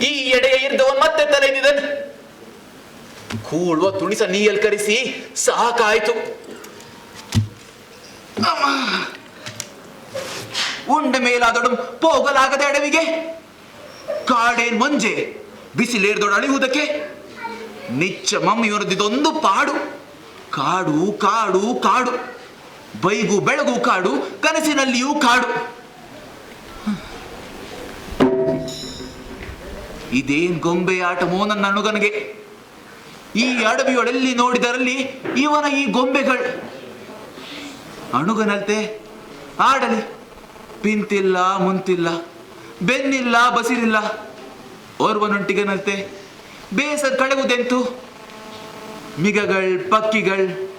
ಈ ಎಡೆಯ ಇರ್ದವನ್ ಮತ್ತೆ ತಲೆದಿದನ್ ಕೂಳುವ ತುಣಿಸ ನೀಯಲ್ ಕರೆಸಿ ಸಾಕಾಯ್ತು. ಉಂಡ ಮೇಲಾದೊಡು ಹೋಗಲಾಗದ ಅಡವಿಗೆ? ಕಾಡೇನ್ ಮಂಜೆ, ಬಿಸಿಲೇರ್ದೊಡ ಅಳಿಯುವುದಕ್ಕೆ? ನಿಚ್ಚ ಮಮ್ಮಿಯವರದಿದೊಂದು ಪಾಡು. ಕಾಡು ಕಾಡು ಕಾಡು. ಬೈಗು, ಬೆಳಗು, ಕಾಡು. ಕನಸಿನಲ್ಲಿಯೂ ಕಾಡು. ಇದೇನ್ ಗೊಂಬೆ ಆಟಮೋ ನನ್ನ ಅಣುಗನಿಗೆ ಈ ಅಡವಿಯೊಳೆಲ್ಲಿ ನೋಡಿದರಲ್ಲಿ ಇವನ ಈ ಗೊಂಬೆಗಳು. ಅಣುಗನಲ್ತೆ, ಆಡಲಿ. ಪಿಂತಿಲ್ಲ, ಮುಂತಿಲ್ಲ, ಬೆನ್ನಿಲ್ಲ ಬಸಿರಿಲ್ಲ ಓರ್ವನೊಂಟಿಗನಲ್ತೆ, ಬೇಸರ್ ಕಳೆವುದೆಂತು? ಮಿಗಗಳ್, ಪಕ್ಕಿಗಳ್,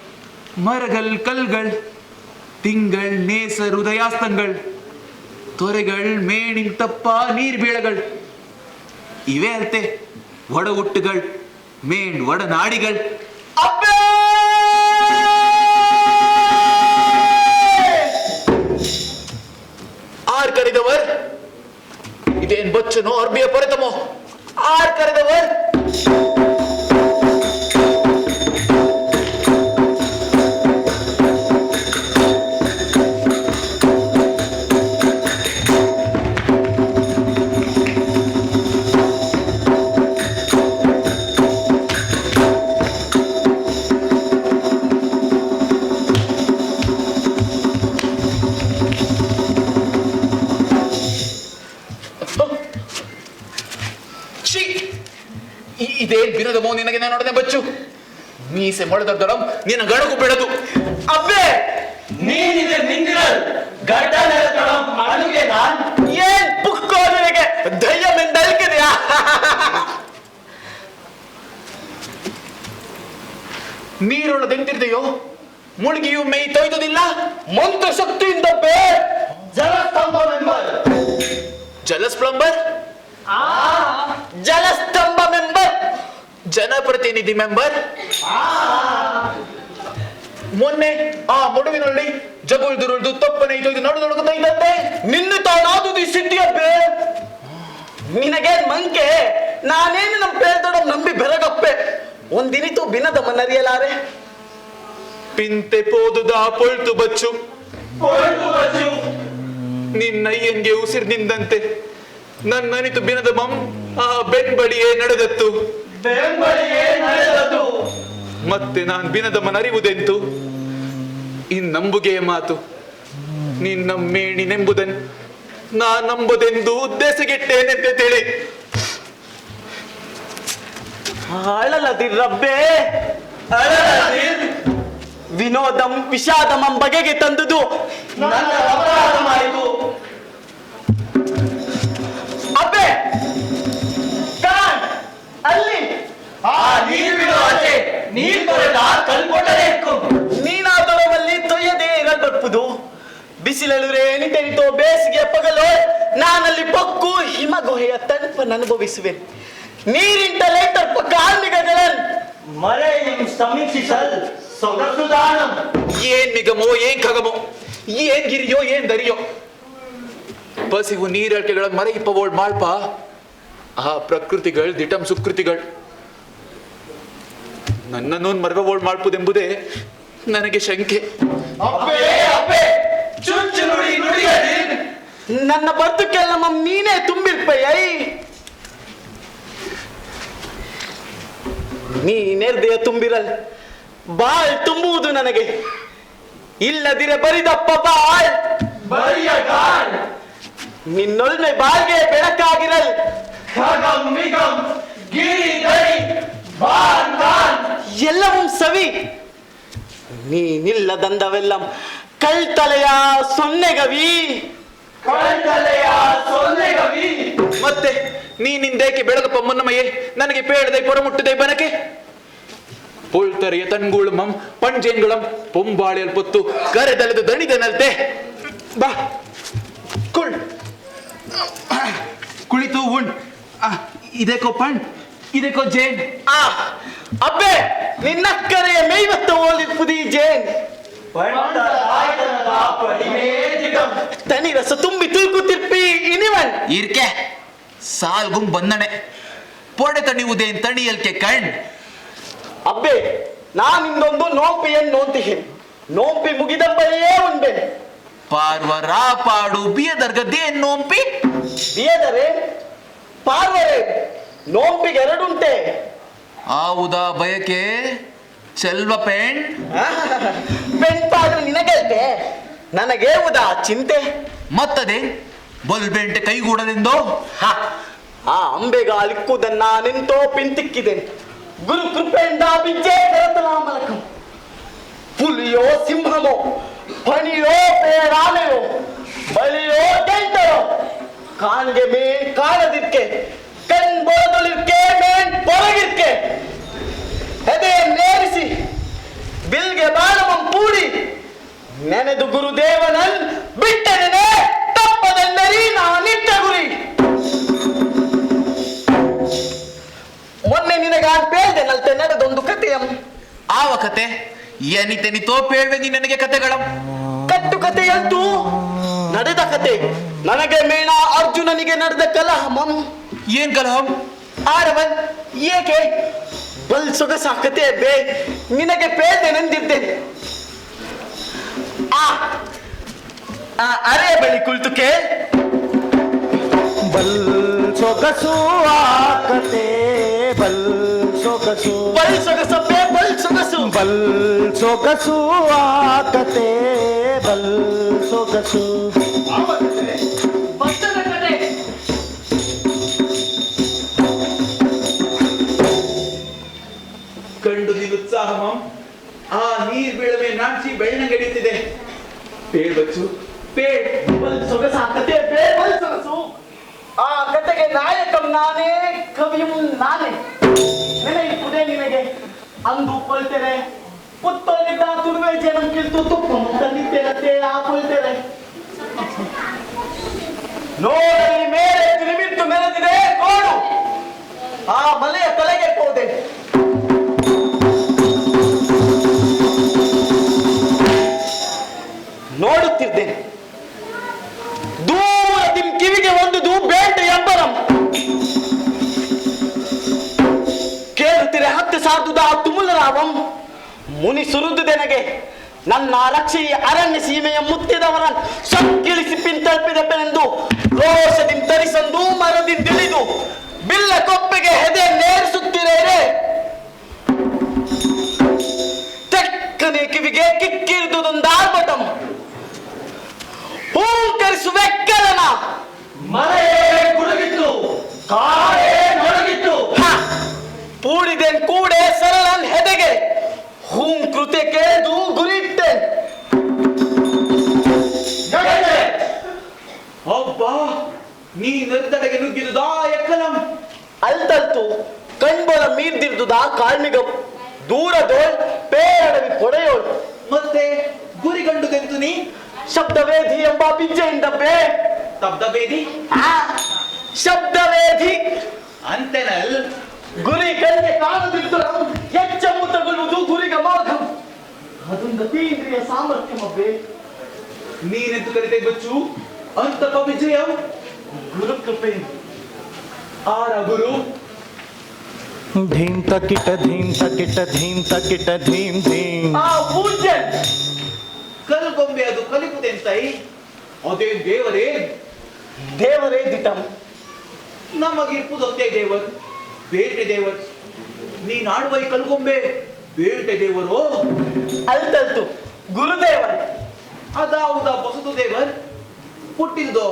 ಮರಗಳ್, ಕಲ್ಗಳ್, ತಿಂಗಳ್, ನೇಸರ್, ಉದಯಾಸ್ತಂಗಳ್, ತೊರೆಗಳ್, ಮೇಣಿಂಗ್ ತಪ್ಪ ನೀರ್ ಬೀಳಗಳ್ ಇವೇ ಅಲ್ತೆ ಒಡ ಹುಟ್ಟುಗಳ್ ಮೇಣ್ ಒಡನಾಡಿಗಳ್ ಅಬ್ಬೇ ಆರ್ ಕರೆದವರ್ ಇದೇನ್ ಬಚ್ಚನೋ ಅರ್ಬಿಯ ಪೊರೆತಮೋ ಆರ್ ಕರೆದವರ್ ಇದೇನ್ ಬಿರದ ಮೋ ನಿನಗೆ ನಾನು ನೋಡದೆ ಬಚ್ಚು. ಮೀಸೆ ಮೊಳೆದೊಡ್ಡರಂ ನಿನ್ನ ಗಡಗು ಬಿಡದು. ಅಬ್ಬೆ ನೀನಿದೆ ಮಿಂದಿರಲ್ ಗಡ್ಡ ನೆಲದೊಡಂ ಅಡುಗೆ ನಾನ್. ಏನ್ ಪುಕ್ಕೋ ನಿನಗೆ? ಧೈರ್ಯ ಮೆಂದಲ್ಕಿದೆಯಾ ನೀರೊಳದೆಂತಿರ್ದೆಯೋ ಮುಳುಗಿಯು ಮೈ ತೊಯ್ದುದಿಲ್ಲ? ಮಂತ್ರ ಶಕ್ತಿಯಿಂದ ಬೇ ಜಲ ಜಲಸ್ ಪ್ಲಂಬರ್ ಜಲಸ್ತಂಭ ಮೆಂಬರ್ ಜನಪ್ರತಿನಿಧಿ ಮೆಂಬರ್. ಮೊನ್ನೆ ಆ ಮಡುವಿನಲ್ಲಿ ಜಗುಳ್ದುರುಳ್ದು ತಪ್ಪನೆ ಇದು ನಡು ನಡುಗುತ್ತಾ ಇದ್ದಂತೆ. ನಿನ್ನ ತಾನಾದುದು ಈ ಸಿದ್ಧಿಯಬ್ಬೆ ನಿನಗೇನ್ ಮಂಕೆ. ನಾನೇನು ನಮ್ಮ ಪೇದೊಡ ನಂಬಿ ಬೆರಗಪ್ಪೆ. ಒಂದಿನಿತು ಬಿನದ ಮನರಿಯಲಾರೆ ಪಿಂತೆ ಪೋದುದ ಪೊಳ್ತು ಬಚ್ಚು. ಕೊಳ್ತು ಬಚ್ಚು. ಉಸಿರು ಉಸಿರಿನಿಂದಂತೆ ನನ್ನನಿತು ಬಿನದ ಮಂ ಆ ಬೆನ್ ಬಳಿಯೇ ನಡೆದತ್ತು. ಬೆಂಬಲಿಗೆ ನಡೆದದು ಮತ್ತೆ ನಾನ್ ಬಿನದ ಮನರಿವುದೆಂತು ಇನ್ನಂಬುಗೆಯ ಮಾತು. ನಿನ್ನ ಮೇಣಿನೆಂಬುದನ್ ನಾ ನಂಬುದೆಂದು ಉದ್ದೇಶಗೆಟ್ಟೇನೆಂದು ತಿಳಿ. ಅಳಲದಿರಬ್ಬೆ. ಅಳಲದಿರ್ ವಿನೋದಂ ವಿಷಾದಮಂ ಬಗೆಗೆ ತಂದುದು. ನನ್ನ ಅಪರಾಧ ಮಾಡಿತು. ಕಲ್ಕೊಟ್ಟರೆ ಇಕ್ಕು ನೀನಾದೊಳವಲ್ಲಿ ತೊಯ್ಯದೇ ಇರಲ್ಬಪ್ಪುದು ಬಿಸಿಲೆಳುರೆ ಎನಿತೆನಿತೋ ಬೇಸಿಗೆ ಪಗಲು ನಾನಲ್ಲಿ ಪೊಕ್ಕು ಹಿಮ ಗುಹೆಯ ತಣುಪನ್ನು ಅನುಭವಿಸುವೆ. ನೀರಿಂಟಲೇ ತಪ್ಪ ಕಾರ್ಮಿಕಗಳನ್ ಮಳೆಯನ್ನು ಸಮೀಕ್ಷಿಸಲ್ ಸೊಗಸುದಾನಂ ಏನ್ ನಿಗಮೋ ಏನ್ ಖಗಮೋ ಏನ್ ಗಿರಿಯೋ ಏನ್ ದರಿಯೋ. ಪಸಿವು ನೀರಳಿಕೆಗಳ ಮರೆಯಿಪ್ಪವೋಳ್ ಮಾಳ್ಪ. ಆ ಪ್ರಕೃತಿಗಳು ದಿಟಂ ಸುಕೃತಿಗಳ್. ನನ್ನನ್ನು ಮರವೋಳ್ ಮಾಡ್ಬೋದೆಂಬುದೇ ನನಗೆ ಶಂಕೆ. ಅಪ್ಪೆ ಅಪ್ಪೆ ಚುಚ್ಚು ನುಡಿ ನುಡಿಯದಿರ್ ನನ್ನ ಬದುಕೆಲ್ಲ ನಮ್ಮ ನೀನೇ ತುಂಬಿರ್ಪಯ್ಯ ನೀನೆರ್ದೆಯ ತುಂಬಿರಲ್ ಬಾಳ್ ತುಂಬುವುದು ನನಗೆ. ಇಲ್ಲದಿರೆ ಬರಿದಪ್ಪ ಬಾಳ್. ಬರಿಯ ಗಾಳ್ ನಿನ್ನೊಲ್ಮೆ ಬಾಳ್ಗೆ ಬೆಳಕಾಗಿರಲ್. ಎಲ್ಲವೂ ಸವಿ. ನೀನಿಲ್ಲದಂದವೆಲ್ಲಂ ಕಳ್ತಲೆಯ ಸೊನ್ನೆಗವಿ. ಕಳ್ತಲೆಯ ಸೊನ್ನೆಗವಿ. ಮತ್ತೆ ನೀನಿಂದೇಕೆ ಬೆಳಗಪ್ಪ ಮುನ್ನಮಯೇ ನನಗೆ ಪೇಡದೆ ಪೊರಮುಟ್ಟದೆ ಬನಕೆ. ಪೊಳ್ತರೆಯ ತನ್ಗುಳಮಂ ಪಂಜೇನ್ಗುಳಂ ಪೊಂಬಾಳಿಯಲ್ ಪೊತ್ತು ಕರೆದಲೆದು ದಣಿದನಲ್ತೆ. ಬಾ ಕುಳ್. ಕುಳಿತು ಉಣ್. ಆ, ಇದೆಕೋ ಪಣ್. ಇದೆಕೋ ಜೇನ್. ಆ ಅಬ್ಬೆ ನಿನ್ನಕ್ಕರೆಯ ಓಲಿ ಪುದಿ ಜೇನ್. ತನಿ ರಸ ತುಂಬಿ ತೂಕುತ್ತಿರ್ಪಿ ಇನಿವನ್ ಇರ್ಕೆ ಸಾಲ್ಗುಂ ಬಂದಣೆ. ಪೊಡೆ ತಣಿಯುವುದೇನ್ ತಣಿಯಲ್ಕೆ ಕಣ್. ಅಬ್ಬೆ ನಾನಿಂದೊಂದು ನೋಂಪಿಯನ್ನು ನೋಂತಿಹಿ ನೋಂಪಿ ಮುಗಿದಂಬಯೇ ಉಂಬೆ. ಪಾರ್ವರ ಪಾಡು ಬಿಯದರ್ಗದೇನ್ ನೋಂಪಿ? ಬಿಯದರೆ ಪಾರ್ವರೆ. ನೋಂಪಿಗೆ ಎರಡುಂಟೆ ಆವುದ ಬಯಕೆ ಚೆಲ್ವ ಪೆಣ್? ಬೆಂಟಾದ್ರೆ ನಿನಗೆ ನನಗೆ ಉದಾ ಚಿಂತೆ. ಮತ್ತದೆ ಬಲ್ಬೆಂಟೆ ಕೈಗೂಡಲೆಂದೋ? ಆ ಅಂಬೆಗ ಅಲಿಕ್ಕುದನ್ನ ನಿಂತೋ ಪಿಂತಿಕ್ಕಿದೆ. ಗುರು ಕೃಪೆಯಿಂದ ಬಿಜ್ಜೆ ಕರತಲಾಮಲಕಂ ಹುಲಿಯೋ ಸಿಂಹಮೋ ಪಣಿಯೋ ಪೇರಾಲೆಯೋ ಬಲಿಯೋ ಕೆಂಟರೋ ಕಾನ್ಗೆ ಮೇನ್ ಕಾಣದಿರ್ಕೆ ಕಣ್ ಬೋದಲಿರ್ಕೆ ಮೇನ್ ಪೊರಗಿರ್ಕೆ ಎದೆ ನೇರಿಸಿ ಬಿಲ್ಗೆ ಬಾಣವಂ ಪೂಡಿ. ನೆನೆದು ಗುರುದೇವನಲ್ ಬಿಟ್ಟನೆ ತಪ್ಪದೆಂದರಿ ನಾನಿಟ್ಟ ಗುರಿ. ಮೊನ್ನೆ ನಿನಗಾನ್ ಪೇಳ್ದೆ ನಲ್ತೆ ನಡೆದೊಂದು ಕಥೆಯಂ. ಆವ ಕತೆ? ಎನಿತೆನಿತೋ ಪೇಳ್ವೆ ನೀ ನನಗೆ ಕತೆಗಳ. ಕಟ್ಟು ಕಥೆಯಂತೂ ನಡೆದ ಕತೆ. ನನಗೆ ಮೇಣ ಅರ್ಜುನನಿಗೆ ನಡೆದ ಕಲಹ ಕಲಹಮಂ. ಏನ್ ಕಲಹಂ? ಆರವನ್ ಏಕೆ? ಬಲ್ ಸೊಗಸ ಕತೆ ಬೇ ನಿನಗೆ ಪೇಳ್ದೆ ನಂದಿದ್ದೆ. ಆ ಆ ಅರೆ ಬಳಿ ಕುಳಿತು ಕೇ ಬಲ್ ಸೊಗಸು ಆಕತೆ ಬಲ್ ಸೊಗಸು. ಬಲ್ ಸೊಗಸಪ್ಪೆ ಬಲ್ ಸೊಗಸು. ಬಲ್ ಸೊಗಸು ಆಕತೆ ಬಲ್ ಸೊಗಸು. ಕಂಡು ನಿರುತ್ಸಾಹಮಂ ಆ ನೀರ್ ಬೀಳವೆ ನಾಚಿ ಬೆಳ್ಳಗೆಡಿತಿದೆ ಪೇಳ್ ಬಚ್ಚು. ಪೇಳ್ ಸೊಗಸ ಕತೆ ಬೇ ಬಲ್ ಸೊಗಸು. ಆ ಕತೆಗೆ ನಾಯಕಂ ನಾನೇ, ಕವಿಯಂ ನಾನೇ. ನೆನೆಯಿಪುದೆ ನಿನಗೆ. ಅಂದು ಕೊಲ್ತೇನೆ ಪುತ್ತಲಿದ್ದ ತುರುವೆ ಜನಂ ಕಿಲ್ತು ತುಪ್ಪ ತಂದಿದ್ದೇನಂತೆ ಆ ಕೊಲ್ತೇನೆ ನೋಡಲಿ ಮೇಲೆ ತಿರುಮಿತ್ತು ಮೆರೆದಿದೆ ಕೋಡು ಆ ಮಲೆಯ ತಲೆಗೆ ಹೋದೆ. ನೋಡುತ್ತಿದ್ದೇನೆ ದೂರದಿಂ ಕಿವಿಗೆ ಒಂದುದು ಬೇಟೆ ಎಂಬರಂ ಕೇಳುತ್ತಿರೆ ಹತ್ತು ಸಾಧುದ ತುಮುಲರಾವಂ, ಮುನಿ ಸುರುದುದೆನಗೆ ನನ್ನ ರಕ್ಷೆಯ ಅರಣ್ಯ ಸೀಮೆಯ ಮುತ್ತಿದವರನ್ನು ಸಕ್ಕಿಳಿಸಿ ಪಿಂತಲ್ಪಿದೆಪೆನೆಂದು ಪೂಡಿದೆನ್ ಕೂಡೆ ಸರಳನ್ ಹೆದೆಗೆ. ಹೂಂ ಕೃತೆ ಕೇಳ್ದು ಗುರಿಟ್ಟೆ ಅಬ್ಬ ನೀ ನಿರ್ದಡೆಗೆ ನುಗ್ಗಿದುದಾ ಎಕ್ಕಲಂ ಅಲ್ತಲ್ತು ಕಣ್ಬಲ ಮೀರ್ದಿರ್ದುದ ಕಾಳ್ಮಿಗ ದೂರದೋಳ್ ಪೇರಡವಿ ಕೊಡೆಯೋಳ್ ಮತ್ತೆ ಗುರಿ ಗಂಡುದೆಂತು ನೀ? ಶಬ್ದವೇಧಿ ಎಂಬ ಬಿಜ್ಜೆಯಿಂದ ಬೇ ತಬ್ದ ಬೇದಿ ಆ, ಶಬ್ದವೇಧಿ. ಅಂತೆನಲ್? ಗುರಿ ಕಣ್ಣಿಗೆ ಕಾಣದಿದ್ದರು ಎಚ್ಚಮ್ಮು ತಗೊಳ್ಳುವುದು ಗುರಿಗ ಮಾರ್ಗ. ಅದೊಂದು ತೀಂದ್ರಿಯ ಸಾಮರ್ಥ್ಯಮಬ್ಬೆ ನೀನೆಂತು ಕರಿತೆ ಬಚ್ಚು ಅಂತ ವಿಜಯ. ಗುರು ಕೃಪೆ. ಆರ ಗುರು. ಧೀಂ ತಕಿಟ ಧೀಂ ತಕಿಟ ಧೀಂ ತಕಿಟ ಧೀಂ ಧೀಂ. ಆ ಪೂಜ್ಯ. ಕಲ್ಗೊಂಬೆ ಅದು ಕಲಿಪುದೆಂತೈ ಅದೇ ದೇವರೇ. ದೇವರೇ ದಿಟಂ. ನಮಗಿರ್ಪುದೊಂದೇ ದೇವರ್. ಬೇಟೆ ದೇವರ್ ನೀನ್ ಈ ಕಲ್ಗೊಂಬೆ ಬೇಟೆ ದೇವರು? ಅಲ್ತಲ್ತು ಗುರುದೇವರೇ. ಅದಾವುದ ಬಸದು ದೇವರ್ ಹುಟ್ಟಿದ್ದೋ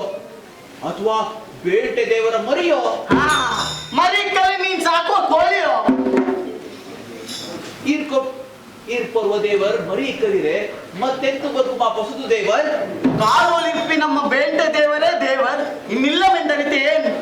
ಅಥವಾ ಬೇಟೆ ದೇವರ ಮರಿಯೋ? ಮರಿ ಕಲಿ ಮೀನ್ ಸಾಕೋ ಕೋಳಿಯೋ? ಇರ್ಕೊ ಇರ್ಪರ್ವ ದೇವರ್ ಮರಿ ಕಲಿರೆ ಮತ್ತೆಂತು ಬದುಕು ಮಾ ಬಸದು ದೇವರ್ ಕಾಲೋಲಿಪ್ಪಿ ನಮ್ಮ ಬೇಟೆ ದೇವರೇ ದೇವರ್ ಇನ್ನಿಲ್ಲವೆಂದರಿತೆ ಏನು?